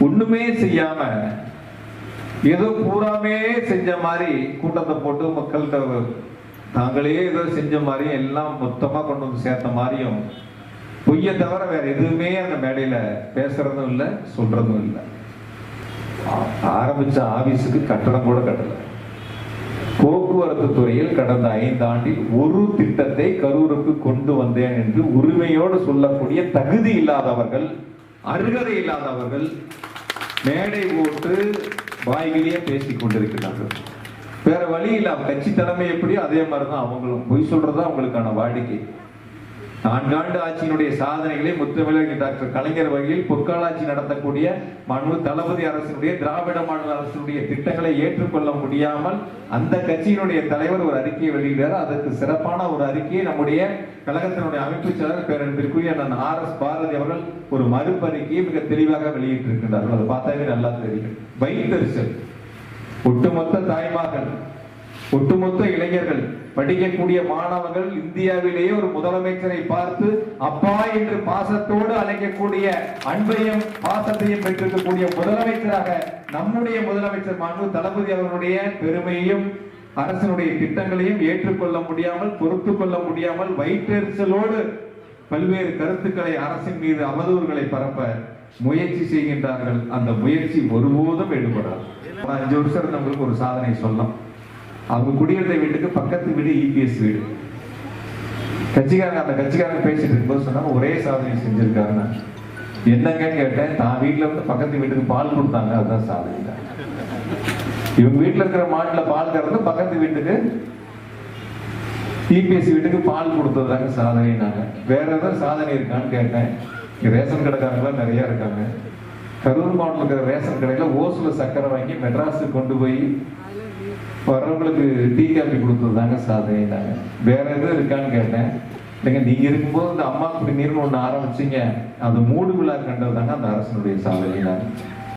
ஒண்ணுமே செய்யாம ஏதோ பூராமே செஞ்ச மாதிரி கூட்டத்தை போட்டு மக்கள்கிட்ட தாங்களே ஏதோ செஞ்ச மாதிரியும் எல்லாம் மொத்தமா கொண்டு வந்து சேர்த்த மாதிரியும் பொய்ய தவிர வேற எதுவுமே அந்த மேடையில பேசுறதும் இல்லை சொல்றதும் இல்லை. ஆரம்பிச்ச ஆபீஸுக்கு கட்டணம் கூட கட்டல. போக்குவரத்து துறையில் கடந்த ஐந்தாண்டில் ஒரு திட்டத்தை கரூருக்கு கொண்டு வந்தேன் என்று உரிமையோடு சொல்லக்கூடிய தகுதி இல்லாதவர்கள் அருகதை இல்லாதவர்கள் மேடை போட்டு வாய்கிலேயே பேசிக் கொண்டிருக்கிறார்கள். வேற வழி இல்ல கட்சி தலைமை எப்படியோ அதே மாதிரிதான் அவங்களும். பொய் சொல்றது அவங்களுக்கான வாடிக்கை. நான்காண்டு ஆட்சியினுடைய சாதனைகளை முத்தமிழர் டாக்டர் கலைஞர் வகையில் பொற்காலாட்சி நடத்தக்கூடிய மனு தளபதி அரசினுடைய திராவிட மாடல் அரசினுடைய திட்டங்களை ஏற்றுக்கொள்ள முடியாமல் அந்த கட்சியினுடைய தலைவர் ஒரு அறிக்கையை வெளியிட்டார். அதற்கு சிறப்பான ஒரு அறிக்கையை நம்முடைய கழகத்தினுடைய அமைப்பு செயலர் பேரன்பிற்குரிய அண்ணன் ஆர். எஸ். பாரதி அவர்கள் ஒரு மறுப்பறிக்கையை மிக தெளிவாக வெளியிட்டிருக்கின்றார்கள். அதை பார்த்தாவே நல்லா தெரியும். வைத்தறிச்சல். ஒட்டுமொத்த தாய்மார்கள் ஒட்டுமொத்த இளைஞர்கள் படிக்கக்கூடிய மாணவர்கள் இந்தியாவிலேயே ஒரு முதலமைச்சரை பார்த்து அப்பா என்று பாசத்தோடு அழைக்கக்கூடிய அன்பையும் பாசத்தையும் பெற்றிருக்கக்கூடிய முதலமைச்சராக நம்முடைய முதலமைச்சர் மாண்பு தளபதி அவர்களுடைய பெருமையையும் அரசினுடைய திட்டங்களையும் ஏற்றுக்கொள்ள முடியாமல் பொறுத்து கொள்ள முடியாமல் வயிற்றெரிச்சலோடு பல்வேறு கருத்துக்களை அரசின் மீது அவதூறுகளை பரப்ப முயற்சி செய்கின்றார்கள். அந்த முயற்சி ஒருபோதும் எடுபடாது. அஞ்சு வருஷம் இருந்தவங்களுக்கு ஒரு சாதனை சொல்லலாம். அவங்க குடியிருந்த வீட்டுக்கு பக்கத்து வீடு இபிஎஸ் வீடு. கட்சிக்காரங்க அந்த கட்சிக்காரங்க பேசிட்டு இருக்கும்போது சொன்னாங்க ஒரே சாதனை செஞ்சிருக்காருன்னா என்னங்கன்னு கேட்டேன்? தான் வீட்டுல வந்து பக்கத்து வீட்டுக்கு பால் கொடுத்தாங்க அதுதான் சாதனை தான். இவங்க வீட்டுல இருக்கிற மாட்டுல பால் கறந்து பக்கத்து வீட்டுக்கு டிபிஎஸ் வீட்டுக்கு பால் கொடுத்ததாங்க சாதனைனாங்க. வேற ஏதாவது சாதனை இருக்கான்னு கேட்டேன். இங்க ரேஷன் கடைக்காரங்களாம் நிறைய இருக்காங்க. கரூர் மாவட்டத்தில் இருக்கிற ரேஷன் கடையில ஓசுல சக்கரை வாங்கி மெட்ராஸுக்கு கொண்டு போய் வர்றவங்களுக்கு டீ காஃபி கொடுத்தது தாங்க சாதனைனாங்க வேற எதுவும் இருக்கான்னு கேட்டேன். இல்லைங்க நீங்க இருக்கும்போது இந்த அம்மா குடிநீர்னு ஒண்ணு ஆரம்பிச்சீங்க. அது மூடு விழா கண்டது தாங்க அந்த அரசனுடைய சாதனைனாங்க